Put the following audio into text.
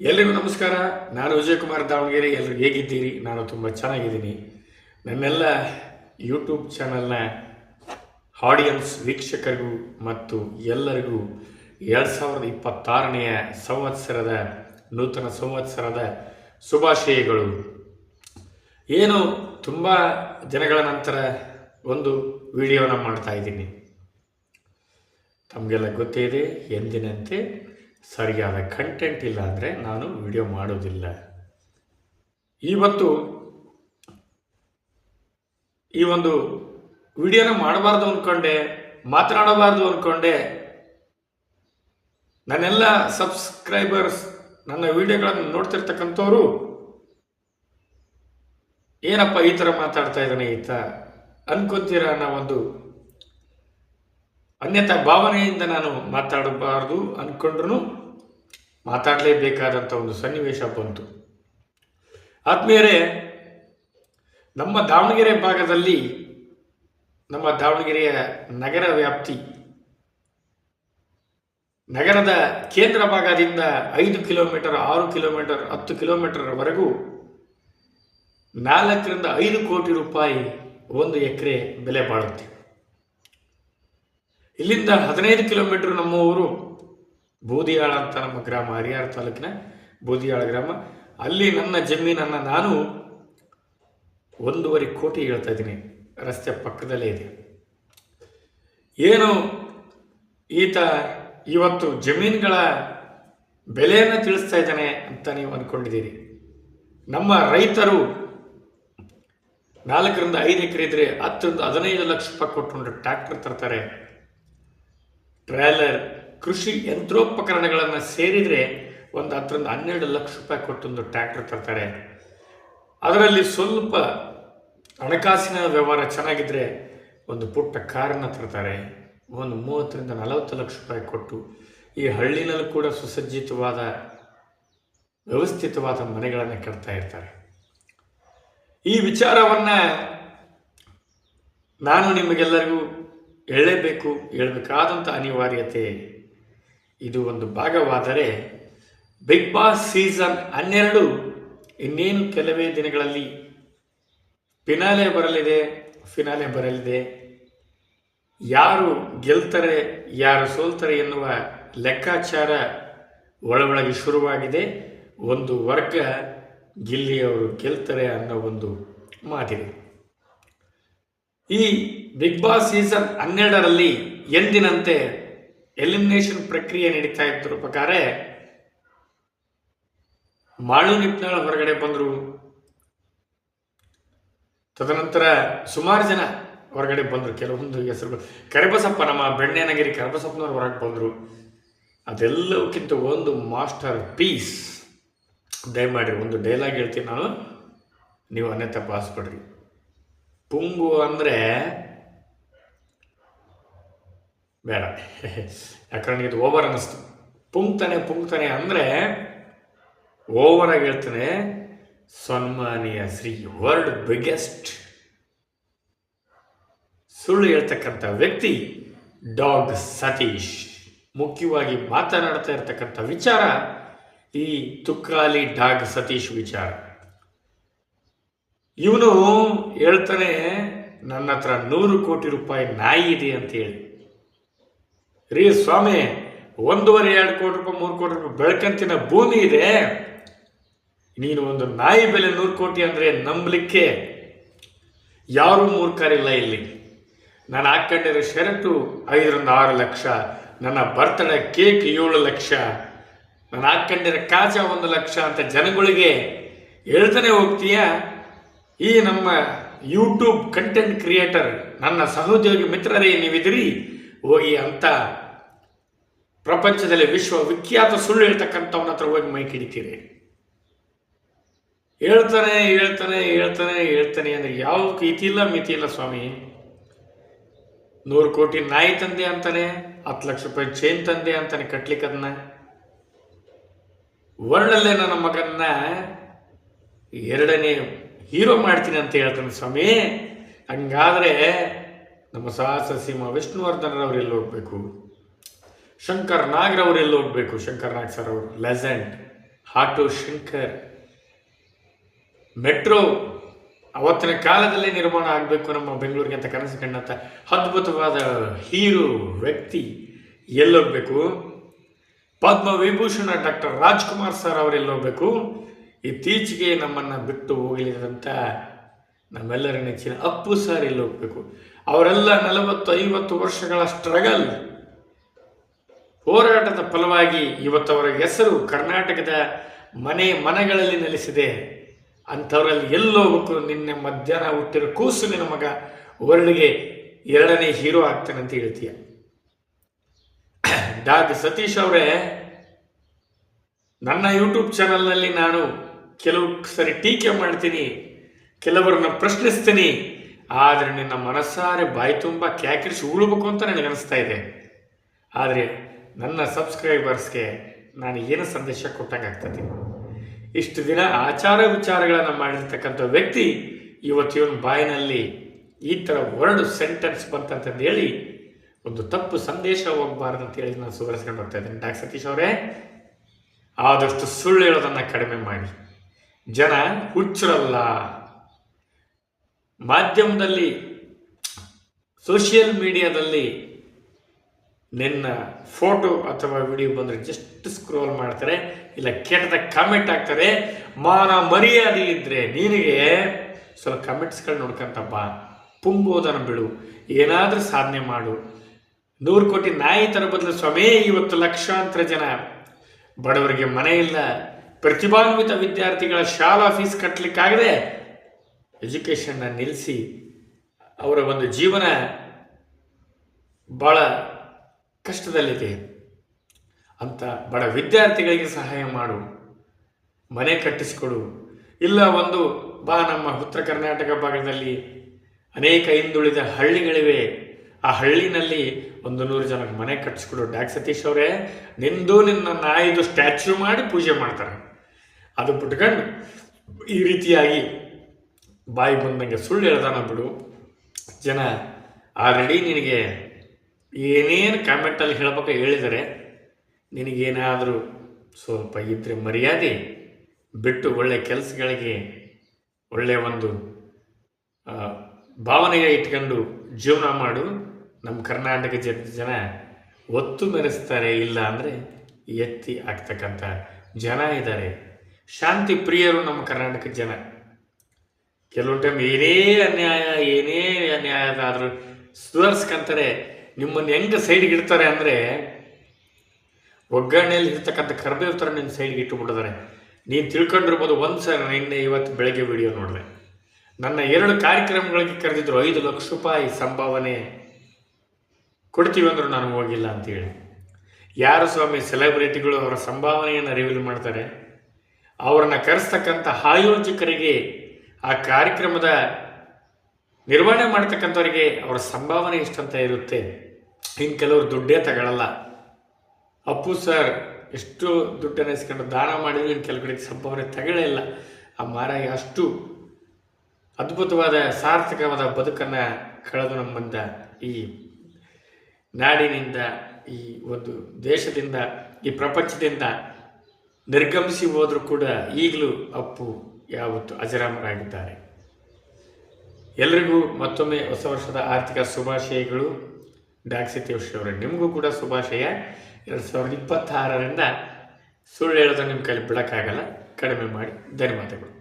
ಎಲ್ರಿಗೂ ನಮಸ್ಕಾರ. ನಾನು ವಿಜಯಕುಮಾರ್ ದಾವಣಗೆರೆ. ಎಲ್ಲರೂ ಹೇಗಿದ್ದೀರಿ? ನಾನು ತುಂಬ ಚೆನ್ನಾಗಿದ್ದೀನಿ. ನನ್ನೆಲ್ಲ ಯೂಟ್ಯೂಬ್ ಚಾನಲ್ನ ಆಡಿಯನ್ಸ್ ವೀಕ್ಷಕರಿಗೂ ಮತ್ತು ಎಲ್ಲರಿಗೂ ಎರಡು ಸಾವಿರದ ಇಪ್ಪತ್ತಾರನೆಯ ಸಂವತ್ಸರದ ನೂತನ ಸಂವತ್ಸರದ ಶುಭಾಶಯಗಳು. ಏನು ತುಂಬ ದಿನಗಳ ನಂತರ ಒಂದು ವಿಡಿಯೋನ ಮಾಡ್ತಾ ಇದ್ದೀನಿ. ತಮಗೆಲ್ಲ ಗೊತ್ತೇ ಇದೆ ಎಂದಿನಂತೆ ಸರಿಯಾದ ಕಂಟೆಂಟ್ ಇಲ್ಲ ಅಂದರೆ ನಾನು ವಿಡಿಯೋ ಮಾಡೋದಿಲ್ಲ. ಇವತ್ತು ಈ ಒಂದು ವಿಡಿಯೋನ ಮಾಡಬಾರ್ದು ಅಂದ್ಕೊಂಡೆ ಮಾತನಾಡಬಾರ್ದು ಅಂದ್ಕೊಂಡೆ ನನ್ನೆಲ್ಲ ಸಬ್ಸ್ಕ್ರೈಬರ್ಸ್ ನನ್ನ ವಿಡಿಯೋಗಳನ್ನು ನೋಡ್ತಿರ್ತಕ್ಕಂಥವ್ರು, ಏನಪ್ಪ ಈ ಥರ ಮಾತಾಡ್ತಾ ಇದ್ದಾನೆ ಈತ? ಅನ್ಕೊಂತೀರ ಅನ್ನೋ ಒಂದು ಅನ್ಯತಾ ಭಾವನೆಯಿಂದ ನಾನು ಮಾತಾಡಬಾರ್ದು ಅಂದ್ಕೊಂಡ್ರು ಮಾತಾಡಲೇಬೇಕಾದಂಥ ಒಂದು ಸನ್ನಿವೇಶ ಬಂತು. ಆತ್ಮೀಯರೇ, ನಮ್ಮ ದಾವಣಗೆರೆ ಭಾಗದಲ್ಲಿ, ನಮ್ಮ ದಾವಣಗೆರೆಯ ನಗರ ವ್ಯಾಪ್ತಿ, ನಗರದ ಕೇಂದ್ರ ಭಾಗದಿಂದ ಐದು ಕಿಲೋಮೀಟರ್, ಆರು ಕಿಲೋಮೀಟರ್, ಹತ್ತು ಕಿಲೋಮೀಟರ್ವರೆಗೂ ನಾಲ್ಕರಿಂದ ಐದು ಕೋಟಿ ರೂಪಾಯಿ ಒಂದು ಎಕರೆ ಬೆಲೆ ಬಾಳುತ್ತೆ. ಇಲ್ಲಿಂದ ಹದಿನೈದು ಕಿಲೋಮೀಟರ್ ನಮ್ಮ ಊರು ಬೂದಿಯಾಳ ಅಂತ ನಮ್ಮ ಗ್ರಾಮ ಹರಿಹರ ತಾಲೂಕಿನ ಬೂದಿಯಾಳ ಗ್ರಾಮ. ಅಲ್ಲಿ ನನ್ನ ಜಮೀನನ್ನು ನಾನು ಒಂದೂವರೆ ಕೋಟಿ ಹೇಳ್ತಾ ಇದ್ದೀನಿ. ರಸ್ತೆ ಪಕ್ಕದಲ್ಲೇ ಇದೆ. ಏನು ಈತ ಇವತ್ತು ಜಮೀನುಗಳ ಬೆಲೆಯನ್ನು ತಿಳಿಸ್ತಾ ಇದ್ದಾನೆ ಅಂತ ನೀವು ಅಂದ್ಕೊಂಡಿದ್ದೀರಿ ನಮ್ಮ ರೈತರು ನಾಲ್ಕರಿಂದ ಐದು ಎಕರೆ ಇದ್ರೆ ಹತ್ತರಿಂದ ಹದಿನೈದು ಲಕ್ಷ ರೂಪಾಯಿ ಕೊಟ್ಟು ಟ್ರ್ಯಾಕ್ಟರ್ ತರ್ತಾರೆ. ಟ್ರೇಲರ್, ಕೃಷಿ ಯಂತ್ರೋಪಕರಣಗಳನ್ನು ಸೇರಿದರೆ ಒಂದು ಹತ್ತರಿಂದ ಹನ್ನೆರಡು ಲಕ್ಷ ರೂಪಾಯಿ ಕೊಟ್ಟೊಂದು ಟ್ರ್ಯಾಕ್ಟರ್ ತರ್ತಾರೆ. ಅದರಲ್ಲಿ ಸ್ವಲ್ಪ ಹಣಕಾಸಿನ ವ್ಯವಹಾರ ಚೆನ್ನಾಗಿದ್ದರೆ ಒಂದು ಪುಟ್ಟ ಕಾರನ್ನು ತರ್ತಾರೆ. ಒಂದು ಮೂವತ್ತರಿಂದ ನಲವತ್ತು ಲಕ್ಷ ರೂಪಾಯಿ ಕೊಟ್ಟು ಈ ಹಳ್ಳಿನಲ್ಲೂ ಕೂಡ ಸುಸಜ್ಜಿತವಾದ, ವ್ಯವಸ್ಥಿತವಾದ ಮನೆಗಳನ್ನು ಕಟ್ತಾ ಇರ್ತಾರೆ. ಈ ವಿಚಾರವನ್ನು ನಾನು ನಿಮಗೆಲ್ಲರಿಗೂ ಹೇಳಲೇಬೇಕು ಹೇಳಬೇಕಾದಂಥ ಅನಿವಾರ್ಯತೆ ಇದು ಒಂದು ಭಾಗವಾದರೆ ಬಿಗ್ ಬಾಸ್ ಸೀಸನ್ ಹನ್ನೆರಡು ಇನ್ನೇನು ಕೆಲವೇ ದಿನಗಳಲ್ಲಿ ಫಿನಾಲೆ ಬರಲಿದೆ ಫಿನಾಲೆ ಬರಲಿದೆ. ಯಾರು ಗೆಲ್ತಾರೆ, ಯಾರು ಸೋಲ್ತಾರೆ ಎನ್ನುವ ಲೆಕ್ಕಾಚಾರ ಒಳಗೊಳಗೆ ಶುರುವಾಗಿದೆ. ಒಂದು ವರ್ಗ ಗಿಲ್ಲಿಯವರು ಗೆಲ್ತಾರೆ ಅನ್ನೋ ಒಂದು ಮಾತಿದೆ. ಈ ಬಿಗ್ ಬಾಸ್ ಸೀಸನ್ ಹನ್ನೆರಡರಲ್ಲಿ ಎಂದಿನಂತೆ ಎಲಿಮಿನೇಷನ್ ಪ್ರಕ್ರಿಯೆ ನಡೀತಾ ಇದ್ದ ಪ್ರಕಾರ ಮಾಳು ನಿಪ್ನಾಳ ಹೊರಗಡೆ ಬಂದರು. ತದನಂತರ ಸುಮಾರು ಜನ ಹೊರಗಡೆ ಬಂದರು. ಕೆಲವೊಂದು ಹೆಸರುಗಳು ಕರಿಬಸಪ್ಪ, ನಮ್ಮ ಬೆಣ್ಣೆನಗಿರಿ ಕರಿಬಸಪ್ಪನವ್ರು ಹೊರಗೆ ಬಂದರು. ಅದೆಲ್ಲವಕ್ಕಿಂತ ಒಂದು ಮಾಸ್ಟರ್ ಪೀಸ್ ದಯಮಾಡಿ ಒಂದು ಡೈಲಾಗ್ ಹೇಳ್ತೀನಿ ನಾನು. ನೀವು ಅನ್ಯತಾ ಭಾವಿಸ್ಬೇಡ್ರಿ ಪುಂಗು ಅಂದರೆ ಬೇಡ. ಯಾಕಂದ್ರೆ ನನಗೆ ಇದು ಓವರ್ ಅನ್ನಿಸ್ತು. ಪುಂಗ್ತಾನೆ ಪುಂಗ್ತಾನೆ ಅಂದರೆ ಆಗಿ ಹೇಳ್ತಾನೆ, ಸನ್ಮಾನಿಯ ಶ್ರೀ ವರ್ಲ್ಡ್ ಬಿಗ್ಗೆಸ್ಟ್ ಸುಳ್ಳು ಹೇಳ್ತಕ್ಕಂಥ ವ್ಯಕ್ತಿ ಡಾಗ್ ಸತೀಶ್. ಮುಖ್ಯವಾಗಿ ಮಾತನಾಡ್ತಾ ಇರ್ತಕ್ಕಂಥ ವಿಚಾರ ಈ ತುಕ್ಕಾಲಿ ಡಾಗ್ ಸತೀಶ್ ವಿಚಾರ. ಇವನು ಹೇಳ್ತಾನೆ, ನನ್ನ ಹತ್ರ ನೂರು ಕೋಟಿ ರೂಪಾಯಿ ನಾಯಿ ಇದೆ ಅಂತ ಹೇಳಿ. ರೀ ಸ್ವಾಮಿ, ಒಂದೂವರೆ, ಎರಡು ಕೋಟಿ ರೂಪಾಯಿ, ಮೂರು ಕೋಟಿ ರೂಪಾಯಿ ಬೆಳಕಂತಿನ ಭೂಮಿ ಇದೆ. ನೀನು ಒಂದು ನಾಯಿ ಬೆಲೆ ನೂರು ಕೋಟಿ ಅಂದರೆ ನಂಬಲಿಕ್ಕೆ ಯಾರೂ ಮೂರ್ಖರಿಲ್ಲ ಇಲ್ಲಿ. ನಾನು ಹಾಕ್ಕೊಂಡಿರೋ ಶರ್ಟು ಐದರಿಂದ ಆರು ಲಕ್ಷ, ನನ್ನ ಬರ್ತಡೇ ಕೇಕ್ ಏಳು ಲಕ್ಷ, ನಾನು ಹಾಕ್ಕೊಂಡಿರೋ ಕಾಜ ಒಂದು ಲಕ್ಷ ಅಂತ ಜನಗಳಿಗೆ ಹೇಳ್ತಾನೆ ಹೋಗ್ತೀಯ? ಈ ನಮ್ಮ ಯೂಟ್ಯೂಬ್ ಕಂಟೆಂಟ್ ಕ್ರಿಯೇಟರ್ ನನ್ನ ಸಹೋದ್ಯೋಗಿ ಮಿತ್ರರೇ ನೀವಿದಿರಿ ಹೋಗಿ ಅಂತ ಪ್ರಪಂಚದಲ್ಲಿ ವಿಶ್ವ ವಿಖ್ಯಾತ ಸುಳ್ಳು ಹೇಳ್ತಕ್ಕಂಥವನ ಹತ್ರ ಹೋಗಿ ಮೈ ಕಿಡಿತೀರಿ. ಹೇಳ್ತಾನೆ ಹೇಳ್ತಾನೆ ಹೇಳ್ತಾನೆ ಹೇಳ್ತಾನೆ ಅಂದ್ರೆ ಯಾವ ಇತಿ ಇಲ್ಲ, ಮಿತಿ ಇಲ್ಲ ಸ್ವಾಮಿ. ನೂರು ಕೋಟಿ ನಾಯಿ ತಂದೆ ಅಂತಾನೆ, ಹತ್ತು ಲಕ್ಷ ರೂಪಾಯಿ ಚೈನ್ ತಂದೆ ಅಂತಾನೆ ಕಟ್ಲಿಕ್ಕೆ ಅದನ್ನ ವರ್ಲ್ಡಲ್ಲೇ ನನ್ನ ಮಗನ್ನ ಎರಡನೇ ಹೀರೋ ಮಾಡ್ತೀನಿ ಅಂತ ಹೇಳ್ತಾನೆ, ಸ್ವಾಮಿ. ಹಂಗಾದರೆ ನಮ್ಮ ಸಾಹಸ ಸಿಂಹ ವಿಷ್ಣುವರ್ಧನರವ್ರು ಎಲ್ಲಿ ಹೋಗ್ಬೇಕು? ಶಂಕರ್ ನಾಗ್ರವ್ರು ಎಲ್ಲಿ ಹೋಗ್ಬೇಕು? ಶಂಕರ್ ನಾಗ್ ಸರ್ ಅವರು. ಲೆಸೆಂಟ್ ಹಾಟು ಶಂಕರ್ ಮೆಟ್ರೋ ಅವತ್ತಿನ ಕಾಲದಲ್ಲೇ ನಿರ್ಮಾಣ ಆಗಬೇಕು ನಮ್ಮ ಬೆಂಗಳೂರಿಗೆ ಅಂತ ಕನಸು ಕಂಡಂಥ ಅದ್ಭುತವಾದ ಹೀರೋ ವ್ಯಕ್ತಿ ಎಲ್ಲೋಗ್ಬೇಕು ಪದ್ಮ ವಿಭೂಷಣ ಡಾಕ್ಟರ್ ರಾಜ್ಕುಮಾರ್ ಸರ್ ಅವರೆಲ್ಲೋಗ್ಬೇಕು ಇತ್ತೀಚೆಗೆ ನಮ್ಮನ್ನು ಬಿಟ್ಟು ಹೋಗಲಿದಂಥ ನಮ್ಮೆಲ್ಲರ ನೆಚ್ಚಿನ ಅಪ್ಪು ಸರ್ ಇಲ್ಲಿ ಹೋಗಬೇಕು? ಅವರೆಲ್ಲ ನಲವತ್ತು, ಐವತ್ತು ವರ್ಷಗಳ ಸ್ಟ್ರಗಲ್ ಹೋರಾಟದ ಫಲವಾಗಿ ಇವತ್ತವರ ಹೆಸರು ಕರ್ನಾಟಕದ ಮನೆ ಮನೆಗಳಲ್ಲಿ ನೆಲೆಸಿದೆ. ಅಂಥವರಲ್ಲಿ ಎಲ್ಲೋಗಬೇಕು ನಿನ್ನೆ ಮಧ್ಯಾಹ್ನ ಹುಟ್ಟಿರೋ ಕೂಸು ಮಗ ವರ್ಲ್ಡ್ಗೆ ಎರಡನೇ ಹೀರೋ ಆಗ್ತಾನೆ ಅಂತ ಹೇಳ್ತೀಯ. ಡಾಕ್ ಸತೀಶ್ ಅವರೇ, ನನ್ನ ಯೂಟ್ಯೂಬ್ ಚಾನಲ್ನಲ್ಲಿ ನಾನು ಕೆಲವು ಸರಿ ಟೀಕೆ ಮಾಡ್ತೀನಿ, ಕೆಲವರನ್ನ ಪ್ರಶ್ನಿಸ್ತೀನಿ, ಆದರೆ ನಿನ್ನ ಮನಸ್ಸಾರೆ ಬಾಯಿ ತುಂಬ ಕ್ಯಾಕಿರಿಸಿ ಉಳ್ಬೇಕು ಅಂತ ನನಗೆ ಅನಿಸ್ತಾ ಇದೆ. ಆದರೆ ನನ್ನ ಸಬ್ಸ್ಕ್ರೈಬರ್ಸ್ಗೆ ನಾನು ಏನು ಸಂದೇಶ ಕೊಟ್ಟಂಗೆ ಆಗ್ತದೆ? ಇಷ್ಟು ದಿನ ಆಚಾರ ವಿಚಾರಗಳನ್ನು ಮಾಡಿರ್ತಕ್ಕಂಥ ವ್ಯಕ್ತಿ ಇವತ್ತು ಇವನ ಬಾಯಿನಲ್ಲಿ ಈ ಥರ ವರ್ಡ್ ಸೆಂಟೆನ್ಸ್ ಬಂತಂತಂದು ಹೇಳಿ ಒಂದು ತಪ್ಪು ಸಂದೇಶ ಹೋಗಬಾರ್ದು ಅಂತ ಹೇಳಿ ನಾನು ಸುಧಾರಿಸ್ಕೊಂಡು ಹೋಗ್ತಾ ಇದ್ದೀನಿ. ಡಾಕ್ಟರ್ ಸತೀಶ್ ಅವರೇ, ಆದಷ್ಟು ಸುಳ್ಳು ಹೇಳೋದನ್ನು ಕಡಿಮೆ ಮಾಡಿ. ಜನ ಹುಚ್ಚರಲ್ಲ. ಮಾಧ್ಯಮದಲ್ಲಿ ಸೋಷಿಯಲ್ ಮೀಡಿಯಾದಲ್ಲಿ ನಿನ್ನ ಫೋಟೋ ಅಥವಾ ವಿಡಿಯೋ ಬಂದರೆ ಜಸ್ಟ್ ಸ್ಕ್ರೋಲ್ ಮಾಡ್ತಾರೆ, ಇಲ್ಲ ಕೆಟ್ಟದ ಕಾಮೆಂಟ್ ಹಾಕ್ತಾರೆ. ಮಾನ ಮರ್ಯಾದೆ ಇದ್ದರೆ ನಿನಗೆ ಸ್ವಲ್ಪ ಕಮೆಂಟ್ಸ್ಗಳು ಬಾ. ಪುಂಬೋದನ ಬಿಡು. ಏನಾದರೂ ಸಾಧನೆ ಮಾಡು. ನೂರು ಕೋಟಿ ನಾಯಿ ಥರ ಬದಲು ಸ್ವಾಮಿ, ಇವತ್ತು ಲಕ್ಷಾಂತರ ಜನ ಬಡವರಿಗೆ ಮನೆ ಇಲ್ಲ. ಪ್ರತಿಭಾನ್ವಿತ ವಿದ್ಯಾರ್ಥಿಗಳ ಶಾಲಾ ಫೀಸ್ ಕಟ್ಟಲಿಕ್ಕಾಗದೆ ಎಜುಕೇಷನ್ನ ನಿಲ್ಲಿಸಿ ಅವರ ಒಂದು ಜೀವನ ಭಾಳ ಕಷ್ಟದಲ್ಲಿದೆ. ಅಂತ ಬಡ ವಿದ್ಯಾರ್ಥಿಗಳಿಗೆ ಸಹಾಯ ಮಾಡು. ಮನೆ ಕಟ್ಟಿಸಿಕೊಡು. ಇಲ್ಲ ಒಂದು, ಬಾ ನಮ್ಮ ಉತ್ತರ ಕರ್ನಾಟಕ ಭಾಗದಲ್ಲಿ ಅನೇಕ ಹಿಂದುಳಿದ ಹಳ್ಳಿಗಳಿವೆ. ಆ ಹಳ್ಳಿನಲ್ಲಿ ಒಂದು ನೂರು ಜನಕ್ಕೆ ಮನೆ ಕಟ್ಟಿಸ್ಕೊಡು. ಡಾಕ್ ಸತೀಶ್ ಅವರೇ, ನಿಂದು ನಿನ್ನ ನಾಯಿದು ಸ್ಟ್ಯಾಚ್ಯೂ ಮಾಡಿ ಪೂಜೆ ಮಾಡ್ತಾರೆ. ಅದು ಬಿಟ್ಕೊಂಡು ಈ ರೀತಿಯಾಗಿ ಬಾಯಿ ಬಂದಂಗೆ ಸುಳ್ಳು ಹೇಳ್ದಾನ ಬಿಡು. ಜನ ಆಲ್ರೆಡಿ ನಿನಗೆ ಏನೇನು ಕಾಮೆಂಟಲ್ಲಿ ಹೇಳ್ಬೇಕು ಹೇಳಿದರೆ ನಿನಗೇನಾದರೂ ಸ್ವಲ್ಪ ಇದ್ದರೆ ಮರ್ಯಾದೆ, ಬಿಟ್ಟು ಒಳ್ಳೆ ಕೆಲಸಗಳಿಗೆ ಒಳ್ಳೆಯ ಒಂದು ಭಾವನೆಗೆ ಇಟ್ಕೊಂಡು ಜೀವನ ಮಾಡು. ನಮ್ಮ ಕರ್ನಾಟಕ ಜನ ಒತ್ತು ಮೆರೆಸ್ತಾರೆ ಇಲ್ಲ ಅಂದರೆ ಎತ್ತಿ ಆಗ್ತಕ್ಕಂಥ ಜನ ಇದ್ದಾರೆ. ಶಾಂತಿ ಪ್ರಿಯರು ನಮ್ಮ ಕರ್ನಾಟಕ ಜನ. ಕೆಲವೊಂದು ಟೈಮ್ ಏನೇ ಅನ್ಯಾಯ, ಏನೇ ಅನ್ಯಾಯದಾದರೂ ಸುಧಾರಿಸ್ಕೊಂತಾರೆ. ನಿಮ್ಮನ್ನು ಹೆಂಗೆ ಸೈಡ್ಗೆ ಇಡ್ತಾರೆ ಅಂದರೆ, ಒಗ್ಗರಣೆಯಲ್ಲಿ ಇರ್ತಕ್ಕಂಥ ಕರ್ಬೇವು ಥರ ನಿನ್ನ ಸೈಡ್ಗೆ ಇಟ್ಟುಬಿಟ್ಟಿದ್ದಾರೆ. ನೀನು ತಿಳ್ಕೊಂಡಿರ್ಬೋದು ಒಂದು ಸಲ ನಿನ್ನೆ ಇವತ್ತು ಬೆಳಗ್ಗೆ ವಿಡಿಯೋ ನೋಡಿದೆ. ನನ್ನ ಎರಡು ಕಾರ್ಯಕ್ರಮಗಳಿಗೆ ಕರೆದಿದ್ರು ಐದು ಲಕ್ಷ ರೂಪಾಯಿ ಸಂಭಾವನೆ. ಕೊಡ್ತೀವಿ ಅಂದರೂ ನಾನು ಹೋಗಿಲ್ಲ ಅಂತೇಳಿ. ಯಾರು ಸ್ವಾಮಿ ಸೆಲೆಬ್ರಿಟಿಗಳು ಅವರ ಸಂಭಾವನೆಯನ್ನು ರಿವೀಲ್ ಮಾಡ್ತಾರೆ? ಅವರನ್ನ ಕರೆಸ್ತಕ್ಕಂಥ ಆಯೋಜಕರಿಗೆ ಆ ಕಾರ್ಯಕ್ರಮದ ನಿರ್ವಹಣೆ ಮಾಡ್ತಕ್ಕಂಥವರಿಗೆ ಅವರ ಸಂಭಾವನೆ ಎಷ್ಟಂತ ಇರುತ್ತೆ? ಇನ್ನು ಕೆಲವರು ದುಡ್ಡೇ ತಗೊಳ್ಳಲ್ಲ ಅಪ್ಪು ಸರ್, ಎಷ್ಟು ದುಡ್ಡನ್ನು ಇಸ್ಕೊಂಡು ದಾನ ಮಾಡಿದ್ರು ಇನ್ನು ಕೆಲವು ಕಡೆಗೆ ಸಂಭಾವನೆ ತಗೊಳ್ಳೇ ಇಲ್ಲ. ಆ ಮಾರಾಯ ಅಷ್ಟು ಅದ್ಭುತವಾದ, ಸಾರ್ಥಕವಾದ ಬದುಕನ್ನು ಕಳೆದು ನಮ್ಮಿಂದ ಈ ನಾಡಿನಿಂದ, ಈ ಒಂದು ದೇಶದಿಂದ, ಈ ಪ್ರಪಂಚದಿಂದ ನಿರ್ಗಮಿಸಿ ಹೋದರೂ ಕೂಡ ಈಗಲೂ ಅಪ್ಪು ಯಾವತ್ತು ಅಜರಾಮರಾಗಿದ್ದಾರೆ. ಎಲ್ರಿಗೂ ಮತ್ತೊಮ್ಮೆ ಹೊಸ ವರ್ಷದ ಆರ್ಥಿಕ ಶುಭಾಶಯಗಳು. ಡಾಕ್ ಸತೀಶ್ ಅವರೇ, ನಿಮಗೂ ಕೂಡ ಶುಭಾಶಯ. ಎರಡು ಸಾವಿರದ ಇಪ್ಪತ್ತಾರರಿಂದ ಸುಳ್ಳು ಹೇಳೋದನ್ನು ನಿಮ್ಮ ಕೈಲಿ ಬಿಡೋಕ್ಕಾಗಲ್ಲ ಕಡಿಮೆ ಮಾಡಿ ಧನ್ಯವಾದಗಳು.